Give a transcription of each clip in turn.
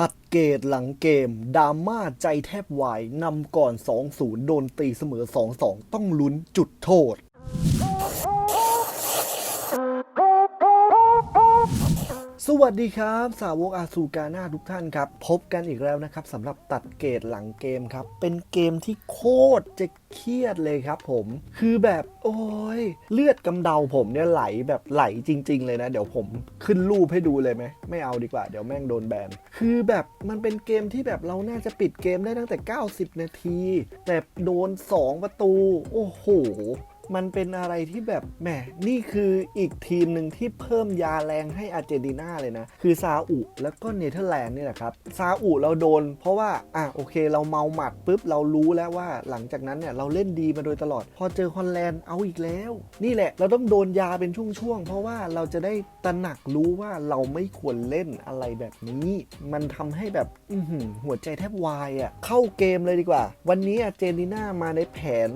ตัดเกตหลังเกมดราม่าใจแทบวายนำก่อน 2-0 โดนตีเสมอ 2-2 ต้องลุ้นจุดโทษ สวัสดีครับ สาวกอาซูกาน่าทุกท่านครับ พบกันอีกแล้วนะครับสำหรับตัดเกตหลังเกมครับ เป็นเกมที่โคตรจะเครียดเลยครับผม คือแบบโอ้ยเลือดกำเดาผมเนี่ยไหลแบบไหลจริง ๆ เลยนะ เดี๋ยวผมขึ้นรูปให้ดูเลยไหมไม่เอาดีกว่า เดี๋ยวแม่งโดนแบน คือแบบมันเป็นเกมที่แบบเราน่าจะปิดเกมได้ตั้งแต่ 90 นาที แต่โดน 2 ประตู โอ้โห มันเป็นอะไรที่แบบแหมนี่คืออีกทีมหนึ่งที่เพิ่มยาแรงให้อาร์เจนตินาเลยนะ คือซาอุแล้วก็เนเธอร์แลนด์นี่แหละครับซาอุเราโดน เพราะว่าอะโอเค เราเมาหมัดปุ๊บเรารู้แล้วว่าหลังจากนั้นเนี่ยเราเล่นดีมาโดยตลอด พอเจอฮอลแลนด์เอาอีกแล้ว นี่แหละ เราต้องโดนยาเป็นช่วงๆเพราะว่าเราจะได้ตระหนักรู้ว่าเราไม่ควรเล่นอะไรแบบนี้ มันทำให้แบบอื้หัวใจแทบวายอะเข้าเกมเลยดีกว่า วันนี้อาร์เจนตินามาในแผน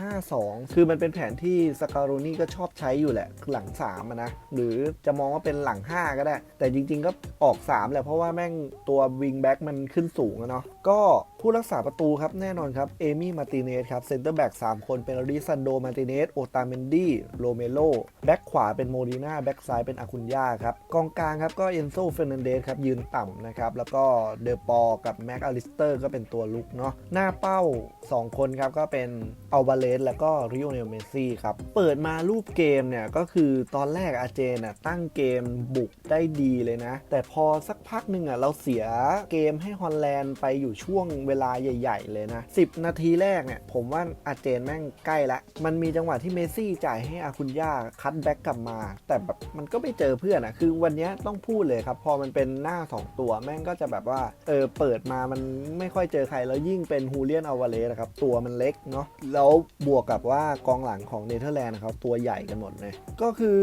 3-5-2 คือมันเป็นแผนที่สการโรนี่ก็ชอบใช้อยู่แหละ หลัง3นะ หรือจะมองว่าเป็นหลัง 5 ก็ได้ แต่จริง ๆ ก็ออก 3 แหละ เพราะว่าแม่งตัววิงแบ็กมันขึ้นสูงอะเนาะก็ ผู้รักษาประตูครับแน่นอนครับเอมี่มาติเนสครับเซนเตอร์แบ็ก3คนเป็นริซันโดมาติเนสโอตาเมนดี้โรเมโลแบ็กขวาเป็นโมดีนาแบ็กซ้ายเป็นอาคุนยาครับกองกลางครับก็เอนโซเฟรนันเดสครับยืนต่ำนะครับแล้วก็เดอปอกับแม็กอลิสเตอร์ก็เป็นตัวลุกเนาะหน้าเป้า 2 คนครับก็เป็นอัลบาเลสแล้วก็ริโอเนลเมซี่ครับเปิดมารูปเกมเนี่ยก็คือตอนแรกอาเจนน่ะตั้งเกมบุกได้ดีเลยนะ แต่พอสักพักหนึ่งอะเราเสียเกมให้ฮอลแลนด์ไปอยู่ช่วงเวลาใหญ่ ๆ เลยนะ 10 นาทีแรกเนี่ย ผมว่าอาเจนแม่งใกล้ละ มันมีจังหวะที่เมซี่จ่ายให้อาคุนย่าคัตแบ็กกลับมา แต่แบบมันก็ไม่เจอเพื่อนอะคือวันนี้ต้องพูดเลยครับ พอมันเป็นหน้า 2 ตัวแม่งก็จะแบบว่าเออเปิดมามันไม่ค่อยเจอใครแล้วยิ่งเป็นฮูเลียนอลวาเลสนะครับตัวมันเล็กเนาะแล้วบวกกับว่ากองหลังของเนเธอร์แลนด์นะครับตัวใหญ่กันหมดเลยก็คือ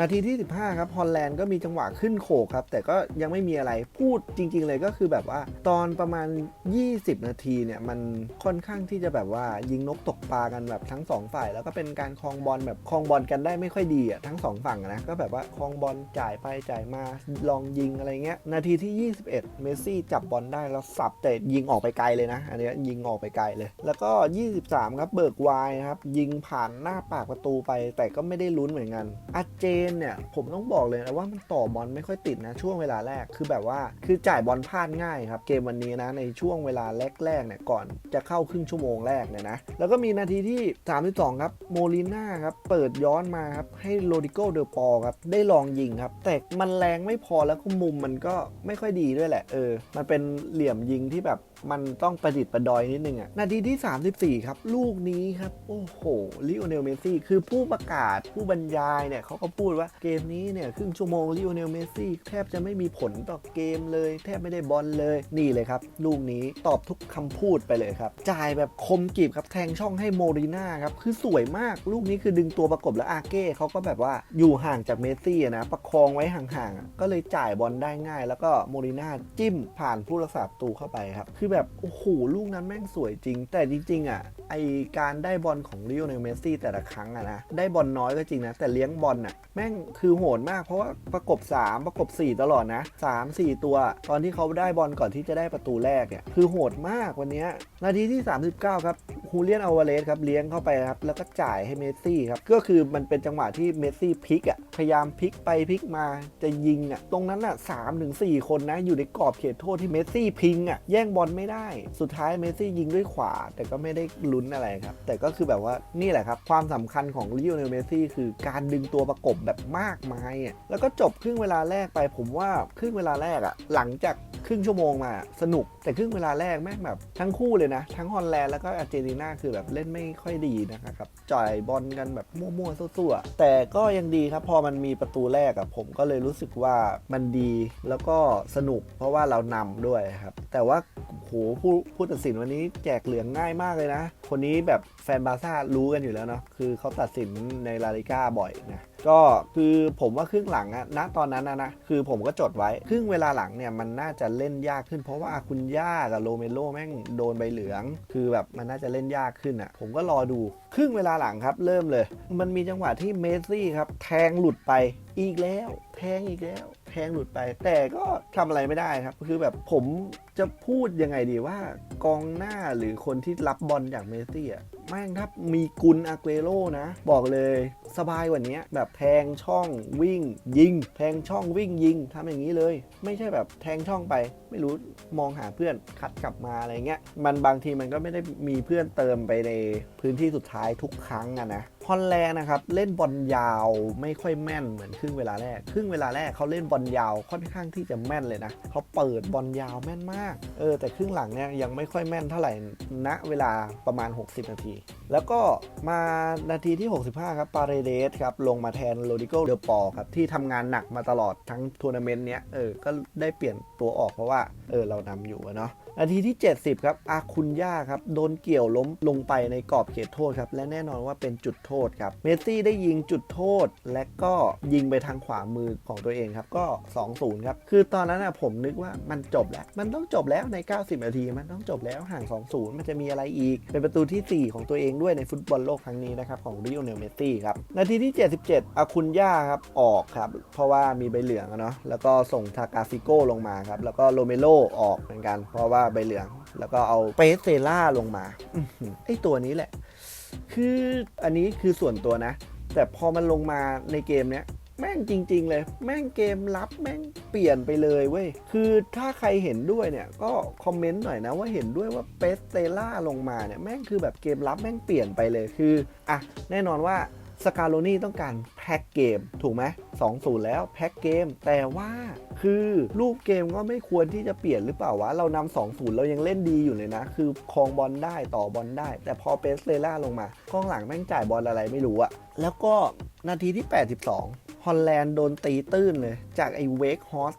นาทีที่ 15 ครับฮอลแลนด์ก็มีจังหวะขึ้นโขกครับ แต่ก็ยังไม่มีอะไรพูดจริง ๆ เลยก็คือแบบว่าตอนประมาณ 20นาทีเนี่ยมันค่อนข้างที่จะแบบว่ายิงนกตกปลากันแบบทั้งสองฝ่าย แล้วก็เป็นการคลองบอลแบบคลองบอลกันได้ไม่ค่อยดีอะทั้งสองฝั่งนะก็แบบว่าคลองบอลจ่ายไปจ่ายมาลองยิงอะไรเงี้ยนาทีที่ 21 เมสซี่จับบอลได้แล้วสับแต่ยิงออกไปไกลเลยนะ อันนี้ยิงออกไปไกลเลย แล้วก็ 23 ครับเบิกวายนะครับยิงผ่านหน้าปากประตูไป แต่ก็ไม่ได้ลุ้นเหมือนกันอาเจนเนี่ยผมต้องบอกเลยนะว่ามันต่อบอลไม่ค่อยติดนะช่วงเวลาแรกคือแบบว่าคือจ่ายบอลพลาดง่ายครับเกมวันนี้นะในช่วงเวลาแรกๆเนี่ยก่อนจะเข้าครึ่งชั่วโมงแรกเนี่ยนะแล้วก็มีนาทีที่ 32 ครับโมลิน่าครับเปิดย้อนมาครับให้โรดิโกเดอปอครับได้ลองยิงครับ แต่มันแรงไม่พอแล้วก็มุมมันก็ไม่ค่อยดีด้วยแหละเออมันเป็นเหลี่ยมยิงที่แบบมันต้องประดิษฐ์ประดอยนิดนึงอะนาทีที่ 34 ครับ ลูกนี้ครับ โอ้โหลิโอเนลเมสซี่คือผู้ประกาศผู้บรรยายเนี่ยเขาก็พูดว่าเกมนี้เนี่ยครึ่งชั่วโมงลิโอเนลเมสซี่แทบจะไม่มีผลต่อเกมเลย แทบไม่ได้บอลเลย นี่เลยครับ ลูกนี้ตอบทุกคำพูดไปเลยครับ จ่ายแบบคมกริบครับแทงช่องให้โมริน่าครับคือสวยมากลูกนี้คือดึงตัวประกบแล้วอาเก้เขาก็แบบว่าอยู่ห่างจากเมสซี่นะประคองไว้ห่างๆก็เลยจ่ายบอลได้ง่าย แล้วก็โมริน่าจิ้มผ่านผู้รักษาประตูเข้าไปครับคือแบบ โอ้โห ลูกนั้นแม่งสวยจริง แต่จริงๆอะไอการได้บอลของลิโอเนลเมสซี่แต่ละครั้งอะนะได้บอลน้อยก็จริงนะ แต่เลี้ยงบอลอะแม่งคือโหดมากเพราะว่าประกบ 3 ประกบ 4 ตลอดนะ 3 4 ตัว ตอนที่เขาได้บอลก่อนที่จะได้ประตูแรกเนี่ยคือโหดมากวันนี้นาทีที่ 39 ครับ ฮูเลียนอลวาเลสครับเลี้ยงเข้าไปครับแล้วก็จ่ายให้เมสซี่ครับก็คือมันเป็นจังหวะที่เมสซี่พลิกอะพยายามพลิกไปพลิกมาจะยิงอะตรงนั้นอะสามถึงสี่คนนะอยู่ในกรอบเขตโทษที่เมสซี่พิงอะแย่งบอลไม่ได้ สุดท้ายเมสซี่ยิงด้วยขวา แต่ก็ไม่ได้ลุ้นอะไรครับ แต่ก็คือแบบว่านี่แหละครับความสำคัญของลิโอเนลเมสซี่คือการดึงตัวประกบแบบมากมายอะแล้วก็จบครึ่งเวลาแรกไปผมว่าครึ่งเวลาแรกอะหลังจากครึ่งชั่วโมงมาสนุกแต่ครึ่งเวลาแรกแม่งแบบทั้งคู่เลยนะ ทั้งฮอลแลนด์แล้วก็อาร์เจนตินาคือแบบเล่นไม่ค่อยดีนะครับจ่ายบอลกันแบบมั่วๆซั่วๆแต่ก็ยังดีครับพอมันมีประตูแรกอะผมก็เลยรู้สึกว่ามันดีแล้วก็สนุกเพราะว่าเรานำด้วยครับ แต่ว่าโหผู้ผู้ตัดสินวันนี้แจกเหลืองง่ายมากเลยนะ คนนี้แบบแฟนบาร์ซ่ารู้กันอยู่แล้วเนาะคือเขาตัดสินในลาลิก้าบ่อยนะก็คือผมว่าครึ่งหลังอะณตอนนั้นนะนะคือผมก็จดไว้ ครึ่งเวลาหลังเนี่ยมันน่าจะเล่นยากขึ้น เพราะว่าคุณย่ากับโรเมโลแม่งโดนใบเหลือง คือแบบมันน่าจะเล่นยากขึ้นอะผมก็รอดู ครึ่งเวลาหลังครับ เริ่มเลย มันมีจังหวะที่เมสซี่ครับแทงหลุดไปอีกแล้ว แทงอีกแล้ว แทงหลุดไป แต่ก็ทำอะไรไม่ได้ครับ คือแบบผมจะพูดยังไงดีว่ากองหน้าหรือคนที่รับบอลจากเมสซี่อะแม่งถ้ามีกุลอาเกโรนะ บอกเลย สบายกว่านี้แบบแทงช่องวิ่งยิง แทงช่องวิ่งยิงทำอย่างนี้เลย ไม่ใช่แบบแทงช่องไป ไม่รู้มองหาเพื่อนคัดกลับมาอะไรเงี้ยมันบางทีมันก็ไม่ได้มีเพื่อนเติมไปในพื้นที่สุดท้ายทุกครั้งอะนะฮอลแลนด์นะครับเล่นบอลยาวไม่ค่อยแม่นเหมือนครึ่งเวลาแรก ครึ่งเวลาแรกเขาเล่นบอลยาวค่อนข้างที่จะแม่นเลยนะเขาเปิดบอลยาวแม่นมากเออแต่ครึ่งหลังเนี่ยยังไม่ค่อยแม่นเท่าไหร่ณเวลาประมาณ 60 นาที แล้วก็มานาทีที่ 65 ครับปาเรเดสครับ ลงมาแทนโรดิโกเดลปอครับ ที่ทำงานหนักมาตลอดทั้งทัวร์นาเมนต์เนี้ยเออก็ได้เปลี่ยนตัวออกเพราะว่าเออเรานำอยู่เนาะ นาทีที่ 70 ครับอาคุนย่าครับ โดนเกี่ยวล้มลงไปในกรอบเขตโทษครับ และแน่นอนว่าเป็นจุดโทษครับ เมสซี่ได้ยิงจุดโทษ และก็ยิงไปทางขวามือของตัวเองครับ ก็ 2-0 ครับ คือตอนนั้นอะผมนึกว่ามันจบแล้ว มันต้องจบแล้วใน 90 นาที มันต้องจบแล้วห่าง 2-0 มันจะมีอะไรอีก เป็นประตูที่ 4 ของตัวเองด้วยในฟุตบอลโลกครั้งนี้นะครับของริโอเนลเมสซี่ครับ นาทีที่ 77อาคุนย่าครับออกครับ เพราะว่ามีใบเหลืองเนาะ แล้วก็ส่งทากาฟิโก้ลงมาครับ แล้วก็โรเมโรออกเหมือนกัน เพราะว่าใบเหลือง แล้วก็เอาเปเซล่าลงมาอื้อหือไอตัวนี้แหละ คืออันนี้คือส่วนตัวนะ แต่พอมันลงมาในเกมเนี้ยแม่งจริง ๆ เลย แม่งเกมรับแม่งเปลี่ยนไปเลยเว้ย คือถ้าใครเห็นด้วยเนี่ย ก็คอมเมนต์หน่อยนะว่าเห็นด้วยว่าเปสเตล่าลงมาเนี่ย แม่งคือแบบเกมรับแม่งเปลี่ยนไปเลยคือ อะ แน่นอนว่า สกาโลนี่ต้องการแพ็กเกม ถูกไหม2-0แล้วแพ็กเกม แต่ว่าคือรูปเกมก็ไม่ควรที่จะเปลี่ยนหรือเปล่าวะ เรานำ2-0เรายังเล่นดีอยู่เลยนะ คือครองบอลได้ต่อบอลได้ แต่พอเปสเตล่าลงมากองหลังแม่งจ่ายบอลอะไรไม่รู้อะแล้วก็นาทีที่ 82 ฮอลแลนด์โดนตีตื้นเลย จากไอ้เวกฮอส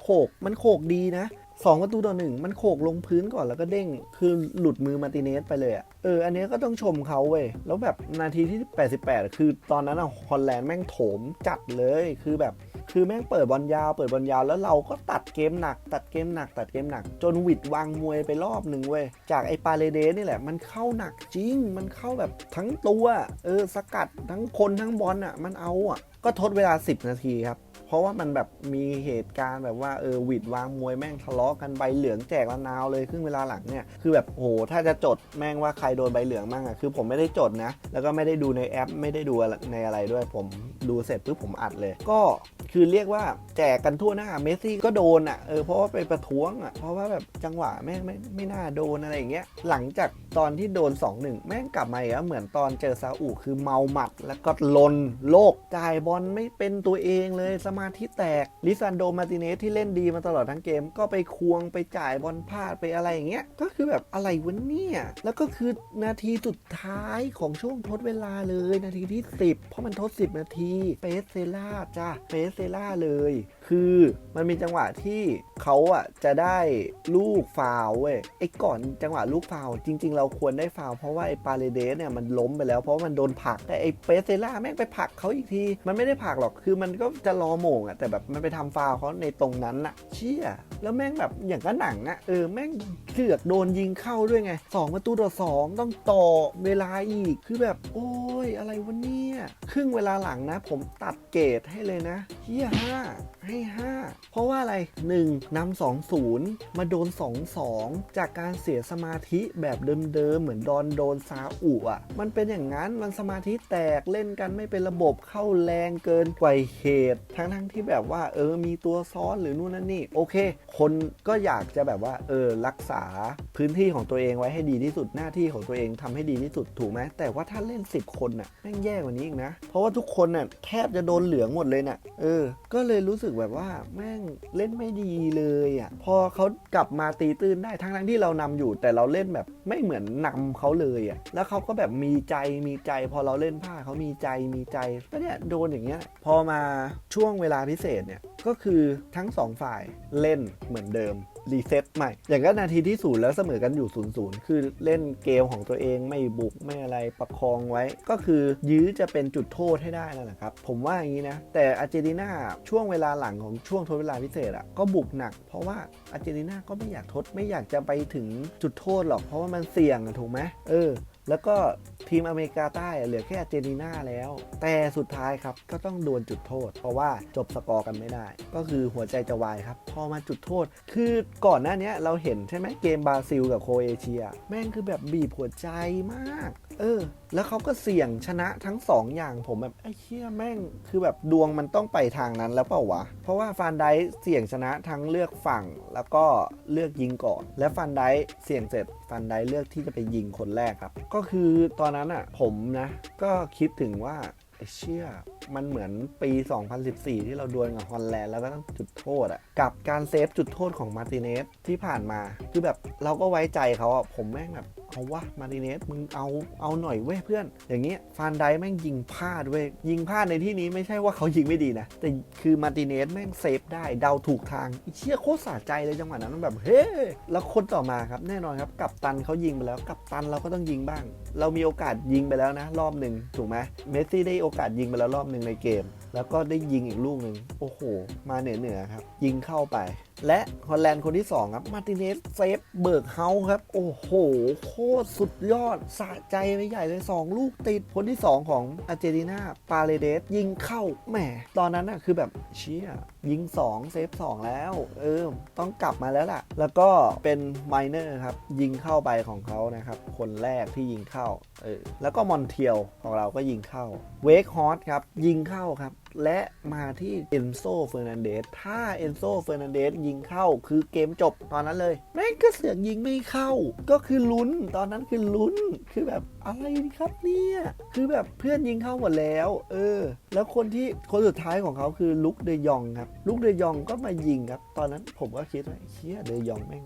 โขกมันโขกดีนะ สองประตูต่อหนึ่งมันโขกลงพื้นก่อนแล้วก็เด้ง คือหลุดมือมาติเนสไปเลยอะเออ อันนี้ก็ต้องชมเขาเว้ย แล้วแบบนาทีที่ 88 คือตอนนั้นอะฮอลแลนด์แม่งโถมจัดเลย คือแบบ คือแม่งเปิดบอลยาวเปิดบอลยาวแล้วเราก็ตัดเกมหนัก ตัดเกมหนัก ตัดเกมหนัก จนวิดวางมวยไปรอบหนึ่งเว้ย จากไอ้ปาเลเดสนี่แหละ มันเข้าหนักจริง มันเข้าแบบทั้งตัว เออ สกัดทั้งคนทั้งบอลอะ มันเอาอะ ก็ทดเวลา 10 นาทีครับ เพราะว่ามันแบบมีเหตุการณ์แบบว่าเออวิดวางมวยแม่งทะเลาะกันใบเหลืองแจกละนาวเลยครึ่งเวลาหลังเนี่ยคือแบบโหถ้าจะจดแม่งว่าใครโดนใบเหลืองมั่งอะคือผมไม่ได้จดนะ แล้วก็ไม่ได้ดูในแอป ไม่ได้ดูในอะไรด้วยผมดูเสร็จปุ๊บผมอัดเลย ก็ คือเรียกว่าแจกกันทั่วหน้าเมสซี่ก็โดนอะเออเพราะว่าไปประท้วงอะเพราะว่าแบบจังหวะแม่งไม่ไม่น่าโดนอะไรอย่างเงี้ยหลังจากตอนที่โดน 2-1 แม่งกลับมาอีกแล้วเหมือนตอนเจอซาอุคือเมาหมัด แล้วก็ลนโลกจ่ายบอลไม่เป็นตัวเองเลยสมาธิแตกลิซันโดมาร์ติเนสที่เล่นดีมาตลอดทั้งเกม ก็ไปควงไปจ่ายบอลพลาดไปอะไรอย่างเงี้ยก็คือแบบอะไรวะเนี่ยแล้วก็คือนาทีสุดท้ายของช่วงทดเวลาเลยนาทีที่ 10 เพราะมันทด 10 นาทีเปสเซล่าจ้าเปสเซล่าเลย คือมันมีจังหวะที่เขาอะจะได้ลูกฟาวเว้ยไอ้ก่อนจังหวะลูกฟาวจริง ๆ เราควรได้ฟาวเพราะว่าไอ้ปาเลเดสเนี่ยมันล้มไปแล้วเพราะมันโดนผลักแต่ไอ้เปเซล่าแม่งไปผลักเขาอีกที มันไม่ได้ผลักหรอกคือมันก็จะรอโม่งอะแต่แบบมันไปทำฟาวเขาในตรงนั้นน่ะ เชี่ยแล้วแม่งแบบอย่างก็หนังอะเออแม่งเสือกโดนยิงเข้าด้วยไงสองประตูต่อสองต้องต่อเวลาอีกคือแบบโอ้ยอะไรวะเนี่ยครึ่งเวลาหลังนะ ผมตัดเกรดให้เลยนะเฮียห้าให้5 เพราะว่าอะไร 1นำ2 0 มาโดน 2 2 จากการเสียสมาธิแบบเดิมๆ เหมือนดอนโดนซาอุอะ มันเป็นอย่างนั้นมันสมาธิแตกเล่นกันไม่เป็นระบบเข้าแรงเกินกว่าเหตุ ทั้งๆที่แบบว่าเออมีตัวซ้อนหรือนู่นนั่นนี่ โอเค คนก็อยากจะแบบว่าเออรักษาพื้นที่ของตัวเองไว้ให้ดีที่สุดหน้าที่ของตัวเองทำให้ดีที่สุดถูกไหมแต่ว่าถ้าเล่น 10 คนน่ะแม่งแย่กว่านี้อีกนะ เพราะว่าทุกคนน่ะแทบจะโดนเหลืองหมดเลยน่ะเออ ก็เลยรู้สึกแบบว่าแม่งเล่นไม่ดีเลยอะพอเขากลับมาตีตื้นได้ทั้งทั้งที่เรานำอยู่ แต่เราเล่นแบบไม่เหมือนนำเขาเลยอะแล้วเขาก็แบบมีใจมีใจ พอเราเล่นผ้าเขามีใจมีใจก็เนี่ยโดนอย่างเงี้ยพอมาช่วงเวลาพิเศษเนี่ยก็คือทั้งสองฝ่ายเล่นเหมือนเดิมรีเซ็ตใหม่ อย่างก็นาทีที่ศูนย์แล้วเสมอกันอยู่0ูนย์คือเล่นเกมของตัวเองไม่บุกไม่อะไรประคองไว้ ก็คือยื้อจะเป็นจุดโทษให้ได้นั่นแหละครับ ผมว่าอย่างนี้นะ แต่อาร์เจนตินาช่วงเวลาหลังของช่วงทดเวลาพิเศษอะก็บุกหนัก เพราะว่าอาร์เจนตินาก็ไม่อยากทดไม่อยากจะไปถึงจุดโทษหรอกเพราะว่ามันเสี่ยงอะถูกไหมเออ แล้วก็ทีมอเมริกาใต้เหลือแค่เจนีน่าแล้ว แต่สุดท้ายครับก็ต้องโดนจุดโทษ เพราะว่าจบสกอร์กันไม่ได้ ก็คือหัวใจจะวายครับ พอมาจุดโทษ คือก่อนหน้านี้เราเห็นใช่ไหมเกมบราซิลกับโคเอเชีย แม่งคือแบบบีบหัวใจมาก เออ แล้วเขาก็เสี่ยงชนะทั้งสองอย่างผมแบบไอ้เชี่ยแม่ง คือแบบดวงมันต้องไปทางนั้นแล้วเปล่าวะ เพราะว่าฟานไดเสี่ยงชนะทั้งเลือกฝั่งแล้วก็เลือกยิงก่อน และฟันไดเสี่ยงเสร็จฟันไดเลือกที่จะไปยิงคนแรกครับ ก็คือตอนนั้นอะ ผมนะ ก็คิดถึงว่าไอ้เชี่ยมันเหมือนปี 2014 ที่เราดวลกับฮอลแลนด์แล้วก็ต้องจุดโทษอะกับการเซฟจุดโทษของมาร์ติเนสที่ผ่านมา คือแบบเราก็ไว้ใจเขาอะผมแม่งแบบ เอาวะมาร์ติเนสมึงเอาเอาหน่อยเว้ยเพื่อน อย่างเงี้ยฟานไดแม่งยิงพลาดเว้ยยิงพลาดในที่นี้ไม่ใช่ว่าเขายิงไม่ดีนะ แต่คือมาติเนสแม่งเซฟได้เดาถูกทางเชี่ยโคตรสะใจเลยจังหวะนั้นแบบเฮ้แล้วคนต่อมาครับแน่นอนครับกับตันเขายิงไปแล้วกับตันเราก็ต้องยิงบ้าง เรามีโอกาสยิงไปแล้วนะ รอบหนึ่งถูกไหมเมสซี่ได้โอกาสยิงไปแล้วรอบหนึ่งในเกม แล้วก็ได้ยิงอีกลูกหนึ่งโอ้โห มาเหนือเหนือครับ ยิงเข้าไป และฮอลแลนด์คนที่ 2 ครับ มาร์ติเนสเซฟเบิร์กเฮาส์ครับ โอ้โห โคตรสุดยอดสะใจไปใหญ่เลย 2 ลูกติดคนที่ 2 ของอาร์เจนตินาปาเลเดสยิงเข้าแหมตอนนั้นน่ะคือแบบเชี่ยยิง 2 เซฟ 2 แล้ว เออ ต้องกลับมาแล้วล่ะ แล้วก็เป็นไมเนอร์ครับ ยิงเข้าไปของเขานะครับ คนแรกที่ยิงเข้า เออ แล้วก็มอนเทียลของเราก็ยิงเข้า เวกฮอสครับ ยิงเข้าครับ และมาที่เอนโซเฟอร์นันเดส ถ้าเอนโซเฟอร์นันเดสยิงเข้าคือเกมจบตอนนั้นเลย แม่งก็เสือกยิงไม่เข้า ก็คือลุ้น ตอนนั้นคือลุ้น คือแบบอะไรครับเนี่ย คือแบบเพื่อนยิงเข้าหมดแล้ว เออ แล้วคนที่คนสุดท้ายของเขาคือลุกเดยองครับลุกเดยองก็มายิงครับ ตอนนั้นผมก็คิดว่าเชี่ยเดยองแม่ง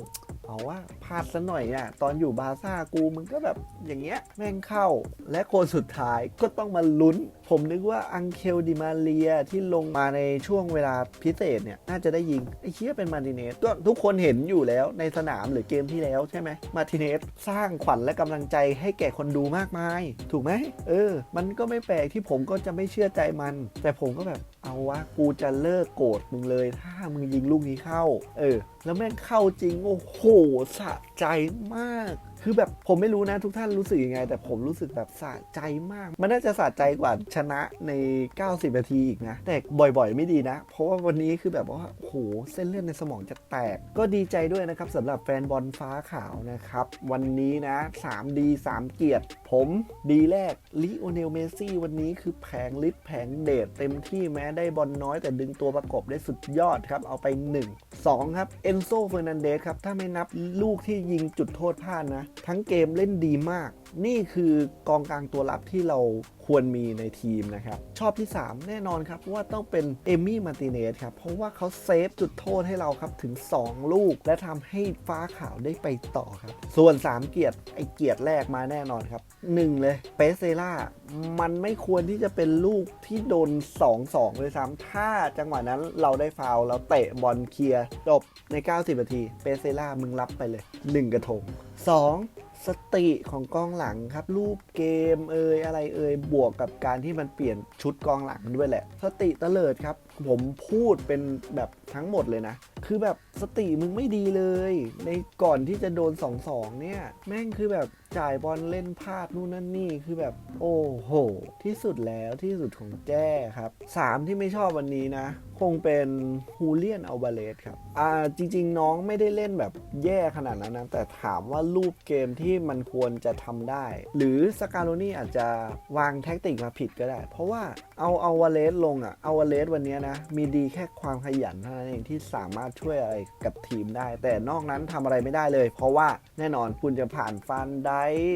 เอาว่าพลาดซะหน่อยอะตอนอยู่บาซ่ากูมึงก็แบบอย่างเงี้ยแม่งเข้า และคนสุดท้ายก็ต้องมาลุ้น ผมนึกว่าอังเคลดิมาเรียที่ลงมาในช่วงเวลาพิเศษเนี่ย น่าจะได้ยิง ไอ้เชี่ยเป็นมาร์ติเนสก็ทุกคนเห็นอยู่แล้วในสนามหรือเกมที่แล้วใช่ไหมมาร์ติเนสสร้างขวัญและกำลังใจให้แก่คนดูมากมาย ถูกไหมเออ มันก็ไม่แปลกที่ผมก็จะไม่เชื่อใจมัน แต่ผมก็แบบ เอาวะกูจะเลิกโกรธมึงเลย ถ้ามึงยิงลูกนี้เข้า เออ แล้วแม่งเข้าจริง โอ้โห สะใจมาก คือแบบผมไม่รู้นะทุกท่านรู้สึกยังไง แต่ผมรู้สึกแบบสะใจมาก มันน่าจะสะใจกว่าชนะใน 90 นาทีอีกนะ แต่บ่อยๆ ไม่ดีนะ เพราะว่าวันนี้คือแบบว่าโอ้โห เส้นเลือดในสมองจะแตก ก็ดีใจด้วยนะครับสำหรับแฟนบอลฟ้าขาวนะครับ วันนี้นะ 3 ดี 3 เกียรติ ผมดีแรกลิโอเนลเมซี่วันนี้คือแผงฤทธิ์แผงเดชเต็มที่แม้ได้บอลน้อยแต่ดึงตัวประกบได้สุดยอดครับเอาไป 1 2 ครับเอนโซเฟอร์นันเดสครับ ถ้าไม่นับลูกที่ยิงจุดโทษพลาดนะทั้งเกมเล่นดีมาก นี่คือกองกลางตัวรับที่เราควรมีในทีมนะครับ ชอบที่ 3 แน่นอนครับว่าต้องเป็นเอมี่มาร์ติเนสครับ เพราะว่าเขาเซฟจุดโทษให้เราครับ ถึง 2 ลูก และทำให้ฟ้าขาวได้ไปต่อครับ ส่วน 3 เกียรติไอเกียรติแรกมาแน่นอนครับ 1 เลยเปเซล่ามันไม่ควรที่จะเป็นลูกที่โดน 2-2เลยซ้ำถ้าจังหวะนั้นเราได้ฟาวเราเตะบอลเคลียร์จบใน 90 นาที เปเซล่ามึงรับไปเลย 1 กระทง 2. สติของกองหลังครับ รูปเกมเอ่ยอะไรเอ่ยบวกกับการที่มันเปลี่ยนชุดกองหลังด้วยแหละ สติเตลิดครับ ผมพูดเป็นแบบทั้งหมดเลยนะ คือแบบสติมึงไม่ดีเลย ในก่อนที่จะโดน2-2เนี่ย แม่งคือแบบจ่ายบอลเล่นพลาดนู่นนั่นนี่คือแบบ โอ้โห ที่สุดแล้วที่สุดของแจ้ครับ 3 ที่ไม่ชอบวันนี้นะ คงเป็นฮูเลียนอัลบาเลสครับ อ่าจริง ๆ น้องไม่ได้เล่นแบบแย่ขนาดนั้นนะ แต่ถามว่ารูปเกมที่มันควรจะทำได้ หรือสกาโ o นี่อาจจะวางแท็กติกมาผิดก็ได้ เพราะว่าเอาเอาวาเลสลงอะเอาวาเลสวันนี้นะ มีดีแค่ความขยันเท่านั้นเองที่สามารถช่วยอะไรกับทีมได้ แต่นอกนั้นทำอะไรไม่ได้เลย เพราะว่าแน่นอนคุณจะผ่านฟันได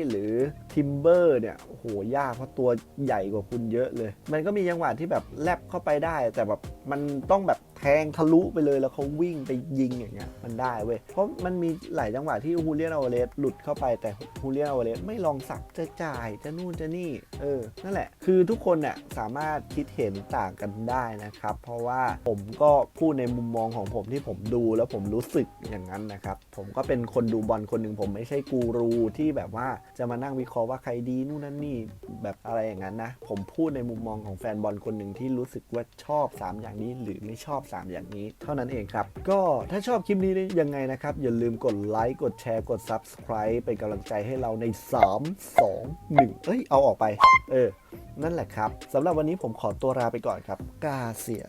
หรือทิมเบอร์เนี่ยโอ้โหยากเพราะตัวใหญ่กว่าคุณเยอะเลย มันก็มีจังหวะที่แบบแลบเข้าไปได้แต่แบบ มันต้องแบบแทงทะลุไปเลยแล้วเขาวิ่งไปยิงอย่างเงี้ยมันได้เว้ยเพราะมันมีหลายจังหวะที่ฮูเลียนอวเลสหลุดเข้าไปแต่ฮูเลียนอวเลสไม่ลองสักจะจ่ายจะนู่นจะนี่เออนั่นแหละ คือทุกคนเนี่ยสามารถคิดเห็นต่างกันได้นะครับ เพราะว่าผมก็พูดในมุมมองของผมที่ผมดูแล้วผมรู้สึกอย่างนั้นนะครับ ผมก็เป็นคนดูบอลคนหนึ่งผมไม่ใช่กูรูที่แบบว่าจะมานั่งวิเคราะห์ว่าใครดีนู่นนั่นนี่แบบอะไรอย่างนั้นนะผมพูดในมุมมองของแฟนบอลคนหนึ่งที่รู้สึกว่าชอบ 3 อย่างนี้ หรือไม่ชอบ 3 อย่างนี้ เท่านั้นเองครับ ก็ถ้าชอบคลิปนี้ยังไงนะครับ อย่าลืมกดไลค์กดแชร์กด Subscribe เป็นกำลังใจให้เราใน 3 2 1 เอ้ย เอาออกไป เออ นั่นแหละครับสำหรับวันนี้ผมขอตัวลาไปก่อนครับกาเสีย